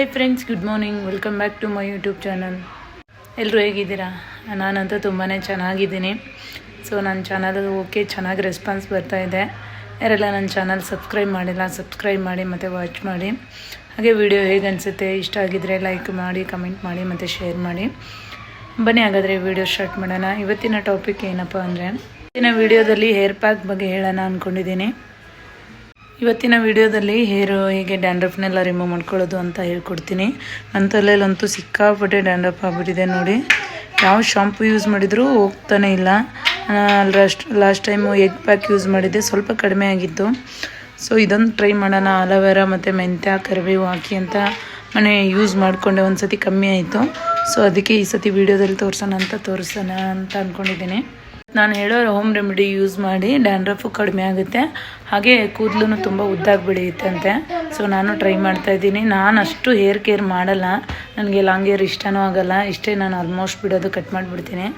Hi friends good morning welcome back to my YouTube channel ಎಲ್ಲರೂ ಹೇಗಿದ್ದೀರಾ? ನಾನಂತೂ ತುಂಬಾ ಚೆನ್ನಾಗಿದ್ದೀನಿ. ಸೊ ನನ್ನ ಚಾನಲ್ ಓಕೆ, ಚೆನ್ನಾಗಿ ರೆಸ್ಪಾನ್ಸ್ ಬರ್ತಾ ಇದೆ. ಯಾರೆಲ್ಲ ನನ್ನ ಚಾನಲ್ ಸಬ್ಸ್ಕ್ರೈಬ್ ಮಾಡಿಲ್ಲ ಸಬ್ಸ್ಕ್ರೈಬ್ ಮಾಡಿ ಮತ್ತು ವಾಚ್ ಮಾಡಿ. ಹಾಗೆ ವಿಡಿಯೋ ಹೇಗೆ ಅನಿಸುತ್ತೆ, ಇಷ್ಟ ಆಗಿದ್ದರೆ ಲೈಕ್ ಮಾಡಿ ಕಮೆಂಟ್ ಮಾಡಿ ಮತ್ತು ಶೇರ್ ಮಾಡಿ. ಬನ್ನಿ ಹಾಗಾದರೆ ವಿಡಿಯೋ ಸ್ಟಾರ್ಟ್ ಮಾಡೋಣ. ಇವತ್ತಿನ ಟಾಪಿಕ್ ಏನಪ್ಪ ಅಂದರೆ ಇವತ್ತಿನ ವಿಡಿಯೋದಲ್ಲಿ ಹೇರ್ ಪ್ಯಾಕ್ ಬಗ್ಗೆ ಹೇಳೋಣ ಅಂದ್ಕೊಂಡಿದ್ದೀನಿ ಇವತ್ತಿನ ವಿಡಿಯೋದಲ್ಲಿ ಹೇರು ಹೇಗೆ ಡ್ಯಾಂಡ್ರಫ್ನೆಲ್ಲ ರಿಮೂವ್ ಮಾಡ್ಕೊಳ್ಳೋದು ಅಂತ ಹೇಳ್ಕೊಡ್ತೀನಿ. ನನ್ನ ತಲೆಯಲ್ಲಂತೂ ಸಿಕ್ಕಾಪಟ್ಟೆ ಡ್ಯಾಂಡ್ರಫ್ ಆಗಿಬಿಟ್ಟಿದೆ ನೋಡಿ. ಯಾವ ಶಾಂಪು ಯೂಸ್ ಮಾಡಿದರೂ ಹೋಗ್ತಾನೆ ಇಲ್ಲ. Last last time egg pack use ಮಾಡಿದ್ದೆ, ಸ್ವಲ್ಪ ಕಡಿಮೆ ಆಗಿತ್ತು. ಸೊ ಇದೊಂದು ಟ್ರೈ ಮಾಡೋಣ, ಅಲೋವೆರಾ ಮತ್ತು ಮೆಂತ್ಯ, ಕರಿಬೇವು ಹಾಕಿ ಅಂತ ಮನೆ ಯೂಸ್ ಮಾಡಿಕೊಂಡೆ ಒಂದು ಸತಿ ಕಮ್ಮಿ ಆಯಿತು. ಸೊ ಅದಕ್ಕೆ ಈ ಸತಿ ವಿಡಿಯೋದಲ್ಲಿ ತೋರಿಸೋಣ ಅಂತ ತೋರಿಸೋಣ ಅಂತ ಅಂದ್ಕೊಂಡಿದ್ದೀನಿ ನಾನು ಹೇಳೋ ಹೋಮ್ ರೆಮಿಡಿ ಯೂಸ್ ಮಾಡಿ ಡ್ಯಾಂಡ್ರಫು ಕಡಿಮೆ ಆಗುತ್ತೆ. ಹಾಗೆ ಕೂದಲು ತುಂಬ ಉದ್ದಾಗಿ ಬೆಳೆಯುತ್ತೆ ಅಂತೆ ಸೊ ನಾನು ಟ್ರೈ ಮಾಡ್ತಾ ಇದ್ದೀನಿ. ನಾನು ಅಷ್ಟು ಹೇರ್ ಕೇರ್ ಮಾಡಲ್ಲ. ನನಗೆ ಲಾಂಗ್ ಹೇರ್ ಇಷ್ಟನೂ ಆಗಲ್ಲ. ಇಷ್ಟೇ ನಾನು ಆಲ್ಮೋಸ್ಟ್ ಬಿಡೋದು ಕಟ್ ಮಾಡಿಬಿಡ್ತೀನಿ.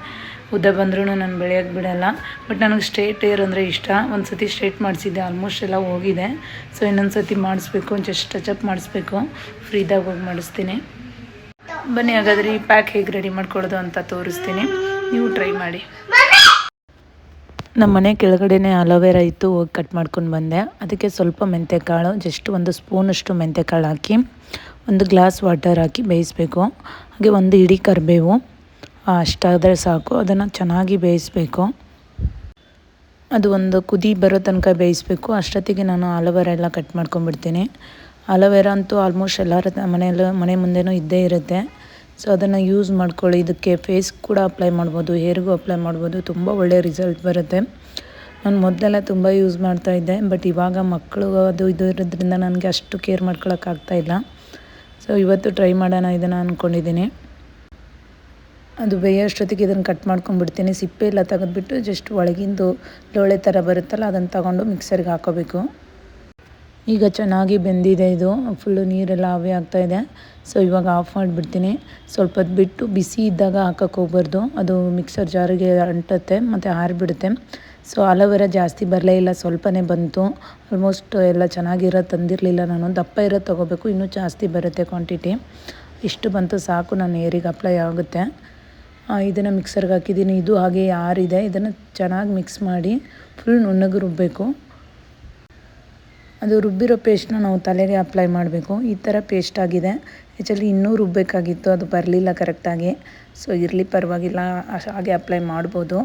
ಉದ್ದ ಬಂದ್ರೂ ನಾನು ಬೆಳೆಯೋಕ್ಕೆ ಬಿಡಲ್ಲ. ಬಟ್ ನನಗೆ ಸ್ಟ್ರೇಟ್ ಹೇರ್ ಅಂದರೆ ಇಷ್ಟ. ಒಂದು ಸತಿ ಸ್ಟ್ರೇಟ್ ಮಾಡಿಸಿದ್ದೆ. ಆಲ್ಮೋಸ್ಟ್ ಎಲ್ಲ ಹೋಗಿದೆ. ಸೊ ಇನ್ನೊಂದು ಸತಿ ಮಾಡಿಸ್ಬೇಕು ಜಸ್ಟ್ ಟಚಪ್ ಮಾಡಿಸ್ಬೇಕು. ಫ್ರೀದಾಗ ಹೋಗಿ ಮಾಡಿಸ್ತೀನಿ. ಬನ್ನಿ, ಹಾಗಾದರೆ ಈ ಪ್ಯಾಕ್ ಹೇಗೆ ರೆಡಿ ಮಾಡ್ಕೊಳ್ಳೋದು ಅಂತ ತೋರಿಸ್ತೀನಿ. ನೀವು ಟ್ರೈ ಮಾಡಿ. ನಮ್ಮ ಮನೆ ಕೆಳಗಡೆನೇ ಅಲೋವೆರಾ ಇತ್ತು, ಹೋಗಿ ಕಟ್ ಮಾಡ್ಕೊಂಡು ಬಂದೆ. ಅದಕ್ಕೆ ಸ್ವಲ್ಪ ಮೆಂತ್ಯಕಾಳು ಜಸ್ಟ್ ಒಂದು ಸ್ಪೂನಷ್ಟು ಮೆಂತ್ಯಕಾಳು ಹಾಕಿ, ಒಂದು ಗ್ಲಾಸ್ ವಾಟರ್ ಹಾಕಿ ಬೇಯಿಸಬೇಕು. ಹಾಗೆ ಒಂದು ಇಡೀ ಕರಿಬೇವು ಅಷ್ಟಾದರೆ ಸಾಕು. ಅದನ್ನು ಚೆನ್ನಾಗಿ ಬೇಯಿಸಬೇಕು. ಅದು ಒಂದು ಕುದಿ ಬರೋ ತನಕ ಬೇಯಿಸಬೇಕು. ಅಷ್ಟೊತ್ತಿಗೆ ನಾನು ಅಲೋವೆರಾ ಎಲ್ಲ ಕಟ್ ಮಾಡ್ಕೊಂಡ್ಬಿಡ್ತೀನಿ. ಅಲೋವೆರಾ ಅಂತೂ ಆಲ್ಮೋಸ್ಟ್ ಎಲ್ಲರ ಮನೆಯಲ್ಲೂ, ಮನೆ ಮುಂದೆಯೂ ಇದ್ದೇ ಇರುತ್ತೆ. ಸೊ ಅದನ್ನು ಯೂಸ್ ಮಾಡ್ಕೊಳ್ಳಿ. ಇದಕ್ಕೆ ಫೇಸ್ ಕೂಡ ಅಪ್ಲೈ ಮಾಡ್ಬೋದು ಹೇರ್ಗೂ ಅಪ್ಲೈ ಮಾಡ್ಬೋದು. ತುಂಬ ಒಳ್ಳೆಯ ರಿಸಲ್ಟ್ ಬರುತ್ತೆ. ನಾನು ಮೊದಲೆಲ್ಲ ತುಂಬ ಯೂಸ್ ಮಾಡ್ತಾಯಿದ್ದೆ ಬಟ್ ಇವಾಗ ಮಕ್ಕಳು ಅದು ಇದು ಇರೋದ್ರಿಂದ ನನಗೆ ಅಷ್ಟು ಕೇರ್ ಮಾಡ್ಕೊಳಕ್ಕಾಗ್ತಾಯಿಲ್ಲ ಸೊ ಇವತ್ತು ಟ್ರೈ ಮಾಡೋಣ ಇದನ್ನು ಅಂದ್ಕೊಂಡಿದ್ದೀನಿ ಅದು ಬೇಯೋಷ್ಟೊತ್ತಿಗೆ ಇದನ್ನು ಕಟ್ ಮಾಡ್ಕೊಂಡ್ಬಿಡ್ತೀನಿ. ಸಿಪ್ಪೆ ಎಲ್ಲ ತೆಗೆದ್ಬಿಟ್ಟು ಜಸ್ಟ್ ಒಳಗಿಂದು ಲೋಳೆ ಥರ ಬರುತ್ತಲ್ಲ, ಅದನ್ನು ತಗೊಂಡು ಮಿಕ್ಸರ್ಗೆ ಹಾಕೋಬೇಕು. ಈಗ ಚೆನ್ನಾಗಿ ಬೆಂದಿದೆ ಇದು. ಫುಲ್ಲು ನೀರೆಲ್ಲ ಆವಿ ಆಗ್ತಾಯಿದೆ ಸೊ ಇವಾಗ ಆಫ್ ಮಾಡಿಬಿಡ್ತೀನಿ. ಸ್ವಲ್ಪ ಹೊತ್ತು ಬಿಟ್ಟು ಬಿಸಿ ಇದ್ದಾಗ ಹಾಕಕ್ಕೆ ಹೋಗ್ಬಾರ್ದು. ಅದು ಮಿಕ್ಸರ್ ಜಾರಿಗೆ ಅಂಟುತ್ತೆ, ಮತ್ತು ಹಾರಿಬಿಡುತ್ತೆ ಸೊ ಅಲೋವೆರಾ ಜಾಸ್ತಿ ಬರಲೇ ಇಲ್ಲ. ಸ್ವಲ್ಪನೇ ಬಂತು. ಆಲ್ಮೋಸ್ಟ್ ಎಲ್ಲ ಚೆನ್ನಾಗಿರೋ ತಂದಿರಲಿಲ್ಲ ನಾನು. ದಪ್ಪ ಇರೋದು ತೊಗೋಬೇಕು. ಇನ್ನೂ ಜಾಸ್ತಿ ಬರುತ್ತೆ ಕ್ವಾಂಟಿಟಿ ಇಷ್ಟು ಬಂತು ಸಾಕು. ನಾನು ಏರಿಗೆ ಅಪ್ಲೈ ಆಗುತ್ತೆ. ಇದನ್ನು ಮಿಕ್ಸರ್ಗೆ ಹಾಕಿದ್ದೀನಿ. ಇದು ಹಾಗೆ ಯಾರಿದೆ ಇದನ್ನು ಚೆನ್ನಾಗಿ ಮಿಕ್ಸ್ ಮಾಡಿ ಫುಲ್ ನುಣ್ಣಗೆ ರುಬ್ಬಬೇಕು ಅದು ರುಬ್ಬಿರೋ ಪೇಸ್ಟ್ನ ನಾವು ತಲೆಗೆ ಅಪ್ಲೈ ಮಾಡಬೇಕು. ಈ ಥರ ಪೇಸ್ಟ್ ಆಗಿದೆ. ಆ್ಯಕ್ಚುಲಿ ಇನ್ನೂ ರುಬ್ಬಬೇಕಾಗಿತ್ತು ಅದು ಬರಲಿಲ್ಲ ಕರೆಕ್ಟಾಗಿ ಸೊ ಇರಲಿ ಪರವಾಗಿಲ್ಲ. ಹಾಗೆ ಅಪ್ಲೈ ಮಾಡ್ಬೋದು.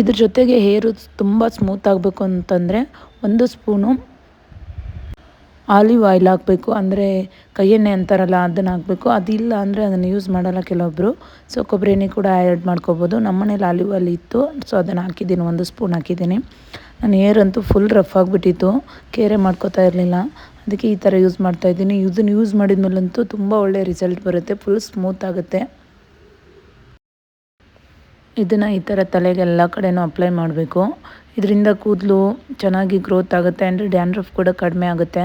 ಇದ್ರ ಜೊತೆಗೆ ಹೇರು ತುಂಬ ಸ್ಮೂತ್ ಆಗಬೇಕು ಅಂತಂದರೆ ಒಂದು ಸ್ಪೂನು ಆಲಿವ್ ಆಯಿಲ್ ಹಾಕಬೇಕು. ಅಂದರೆ ಕೈ ಅಂತಾರಲ್ಲ, ಅದನ್ನು ಹಾಕಬೇಕು. ಅದಿಲ್ಲ ಅಂದರೆ ಅದನ್ನು ಯೂಸ್ ಮಾಡಲ್ಲ ಕೆಲವೊಬ್ಬರು ಸೊ ಕೊಬ್ಬರಿ ಎಣ್ಣೆ ಕೂಡ ಆ್ಯಡ್ ಮಾಡ್ಕೋಬೋದು. ನಮ್ಮ ಮನೇಲಿ ಆಲಿವ್ ಆಯಿಲ್ ಇತ್ತು. ಸೊ ಅದನ್ನು ಹಾಕಿದ್ದೀನಿ. ಒಂದು ಸ್ಪೂನ್ ಹಾಕಿದ್ದೀನಿ. ನನ್ನ ಹೇರ್ ಅಂತೂ ಫುಲ್ ರಫ್ ಆಗಿಬಿಟ್ಟಿತ್ತು. ಕೇರೆ ಮಾಡ್ಕೋತಾ ಇರಲಿಲ್ಲ. ಅದಕ್ಕೆ ಈ ಥರ ಯೂಸ್ ಮಾಡ್ತಾಯಿದ್ದೀನಿ ಇದನ್ನು ಯೂಸ್ ಮಾಡಿದ ಮೇಲಂತೂ ತುಂಬ ಒಳ್ಳೆಯ ರಿಸಲ್ಟ್ ಬರುತ್ತೆ. ಫುಲ್ ಸ್ಮೂತ್ ಆಗುತ್ತೆ. ಇದನ್ನು ಈ ಥರ ತಲೆಗೆಲ್ಲ ಕಡೆನೂ ಅಪ್ಲೈ ಮಾಡಬೇಕು. ಇದರಿಂದ ಕೂದಲು ಚೆನ್ನಾಗಿ ಗ್ರೋತ್ ಆಗುತ್ತೆ ಆ್ಯಂಡ್ ಡ್ಯಾಂಡ್ರಫ್ ಕೂಡ ಕಡಿಮೆ ಆಗುತ್ತೆ.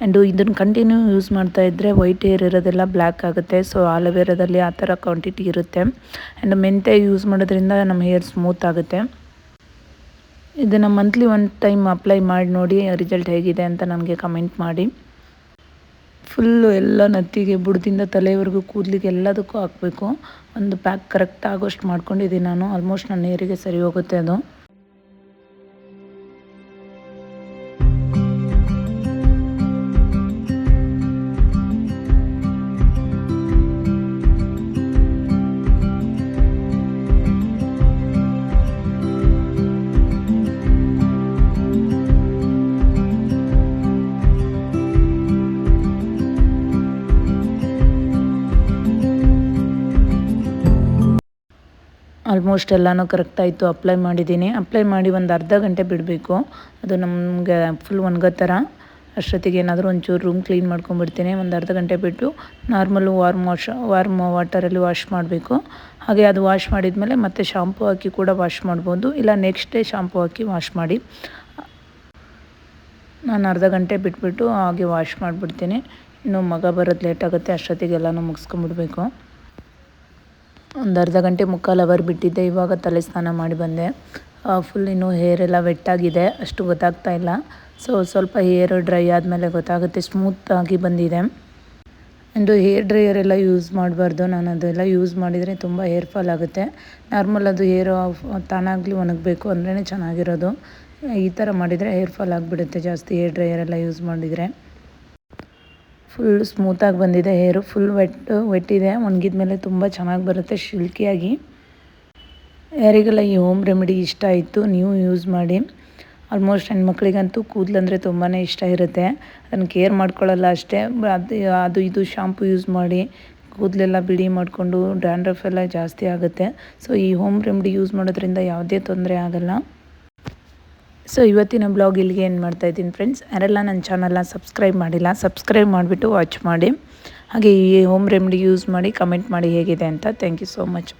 ಆ್ಯಂಡು ಇದನ್ನು ಕಂಟಿನ್ಯೂ ಯೂಸ್ ಮಾಡ್ತಾ ಇದ್ದರೆ ವೈಟ್ ಹೇರ್ ಇರೋದೆಲ್ಲ ಬ್ಲ್ಯಾಕ್ ಆಗುತ್ತೆ. ಸೊ ಆಲೋವೆರಾದಲ್ಲಿ ಆ ಥರ ಕ್ವಾಂಟಿಟಿ ಇರುತ್ತೆ. ಆ್ಯಂಡ್ ಮೆಂತೆ ಯೂಸ್ ಮಾಡೋದ್ರಿಂದ ನಮ್ಮ ಹೇರ್ ಸ್ಮೂತ್ ಆಗುತ್ತೆ. ಇದನ್ನು ಮಂತ್ಲಿ ಒನ್ ಟೈಮ್ ಅಪ್ಲೈ ಮಾಡಿ ನೋಡಿ ರಿಸಲ್ಟ್ ಹೇಗಿದೆ ಅಂತ ನನಗೆ ಕಮೆಂಟ್ ಮಾಡಿ. ಫುಲ್ಲು ಎಲ್ಲ ನತ್ತಿಗೆ ಬುಡದಿಂದ ತಲೆವರೆಗೂ ಕೂದಲಿಗೆ ಎಲ್ಲದಕ್ಕೂ ಹಾಕಬೇಕು. ಒಂದು ಪ್ಯಾಕ್ ಕರೆಕ್ಟ್ ಆಗೋಷ್ಟು ಮಾಡ್ಕೊಂಡಿದ್ದೀನಿ ನಾನು. ಆಲ್ಮೋಸ್ಟ್ ನನ್ನ ನೀರಿಗೆ ಸರಿ ಹೋಗುತ್ತೆ ಅದು. ಆಲ್ಮೋಸ್ಟ್ ಎಲ್ಲನೂ ಕರೆಕ್ಟಾಯಿತು. ಅಪ್ಲೈ ಮಾಡಿದ್ದೀನಿ. ಅಪ್ಲೈ ಮಾಡಿ ಒಂದು ಅರ್ಧ ಗಂಟೆ ಬಿಡಬೇಕು. ಅದು ನಮಗೆ ಫುಲ್ ಒಣಗೋ ಥರ. ಅಷ್ಟೊತ್ತಿಗೆ ಏನಾದರೂ ಒಂಚೂರು ರೂಮ್ ಕ್ಲೀನ್ ಮಾಡ್ಕೊಂಡ್ಬಿಡ್ತೀನಿ. ಒಂದು ಅರ್ಧ ಗಂಟೆ ಬಿಟ್ಟು ನಾರ್ಮಲ್ ವಾರ್ಮ್ ವಾಶ್ ವಾರ್ಮ್ ವಾಟರಲ್ಲಿ ವಾಶ್ ಮಾಡಬೇಕು. ಹಾಗೆ ಅದು ವಾಶ್ ಮಾಡಿದ ಮೇಲೆ ಮತ್ತೆ ಶಾಂಪು ಹಾಕಿ ಕೂಡ ವಾಶ್ ಮಾಡ್ಬೋದು. ಇಲ್ಲ ನೆಕ್ಸ್ಟ್ ಡೇ ಶಾಂಪು ಹಾಕಿ ವಾಶ್ ಮಾಡಿ. ನಾನು ಅರ್ಧ ಗಂಟೆ ಬಿಟ್ಬಿಟ್ಟು ಹಾಗೆ ವಾಶ್ ಮಾಡಿಬಿಡ್ತೀನಿ. ಇನ್ನು ಮಗ ಬರೋದು ಲೇಟ್ ಆಗುತ್ತೆ. ಅಷ್ಟೊತ್ತಿಗೆಲ್ಲನೂ ಮುಗಿಸ್ಕೊಂಬಿಡ್ಬೇಕು ಒಂದು ಅರ್ಧ ಗಂಟೆ ಮುಕ್ಕಾಲು ಅವರ್ ಬಿಟ್ಟಿದ್ದೆ, ಇವಾಗ ತಲೆ ಸ್ನಾನ ಮಾಡಿ ಬಂದೆ. ಫುಲ್ ಇನ್ನೂ ಹೇರ್ ಎಲ್ಲ ವೆಟ್ಟಾಗಿದೆ ಅಷ್ಟು ಗೊತ್ತಾಗ್ತಾ ಇಲ್ಲ. ಸೊ ಸ್ವಲ್ಪ ಹೇರ್ ಡ್ರೈ ಆದಮೇಲೆ ಗೊತ್ತಾಗುತ್ತೆ ಸ್ಮೂತಾಗಿ ಬಂದಿದೆ. ಆ್ಯಂಡು ಹೇರ್ ಡ್ರೈಯರ್ ಎಲ್ಲ ಯೂಸ್ ಮಾಡಬಾರ್ದು, ನಾನು ಅದೆಲ್ಲ ಯೂಸ್ ಮಾಡಿದರೆ ತುಂಬ ಹೇರ್ ಫಾಲ್ ಆಗುತ್ತೆ. ನಾರ್ಮಲ್ ಅದು ಹೇರ್ ತಾನಾಗಲಿ ಒಣಗಬೇಕು ಅಂದ್ರೇ ಚೆನ್ನಾಗಿರೋದು. ಈ ಥರ ಮಾಡಿದರೆ ಹೇರ್ ಫಾಲ್ ಆಗಿಬಿಡುತ್ತೆ, ಜಾಸ್ತಿ ಹೇರ್ ಡ್ರೈಯರ್ ಎಲ್ಲ ಯೂಸ್ ಮಾಡಿದರೆ. ಫುಲ್ ಸ್ಮೂತಾಗಿ ಬಂದಿದೆ ಹೇರು ಫುಲ್ ವೆಟ್ ವೆಟ್ಟಿದೆ ಒಣಗಿದ ಮೇಲೆ ತುಂಬ ಚೆನ್ನಾಗಿ ಬರುತ್ತೆ ಶಿಲ್ಕಿಯಾಗಿ ಯಾರಿಗೆಲ್ಲ ಈ ಹೋಮ್ ರೆಮಿಡಿ ಇಷ್ಟ ಆಯಿತು, ನೀವು ಯೂಸ್ ಮಾಡಿ. ಆಲ್ಮೋಸ್ಟ್ ಹೆಣ್ಮಕ್ಳಿಗಂತೂ ಕೂದಲಂದರೆ ತುಂಬಾ ಇಷ್ಟ ಇರುತ್ತೆ. ಅದನ್ನು ಕೇರ್ ಮಾಡ್ಕೊಳ್ಳಲ್ಲ ಅಷ್ಟೇ, ಅದು ಅದು ಇದು ಶಾಂಪು ಯೂಸ್ ಮಾಡಿ, ಕೂದಲೆಲ್ಲ ಬಿಳಿ ಮಾಡಿಕೊಂಡು ಡ್ಯಾಂಡ್ರಫ್ ಎಲ್ಲ ಜಾಸ್ತಿ ಆಗುತ್ತೆ. ಸೊ ಈ ಹೋಮ್ ರೆಮಿಡಿ ಯೂಸ್ ಮಾಡೋದ್ರಿಂದ ಯಾವುದೇ ತೊಂದರೆ ಆಗಲ್ಲ. ಸೊ ಇವತ್ತಿನ ಬ್ಲಾಗ್ ಇಲ್ಲಿಗೆ ಏನು ಮಾಡ್ತಾಯಿದ್ದೀನಿ ಫ್ರೆಂಡ್ಸ್ ಯಾರೆಲ್ಲ ನನ್ನ ಚಾನಲ್ನ ಸಬ್ಸ್ಕ್ರೈಬ್ ಮಾಡಿಲ್ಲ ಸಬ್ಸ್ಕ್ರೈಬ್ ಮಾಡಿಬಿಟ್ಟು ವಾಚ್ ಮಾಡಿ. ಹಾಗೆ ಈ ಹೋಮ್ ರೆಮಿಡಿ ಯೂಸ್ ಮಾಡಿ ಕಮೆಂಟ್ ಮಾಡಿ ಹೇಗಿದೆ ಅಂತ. Thank you so much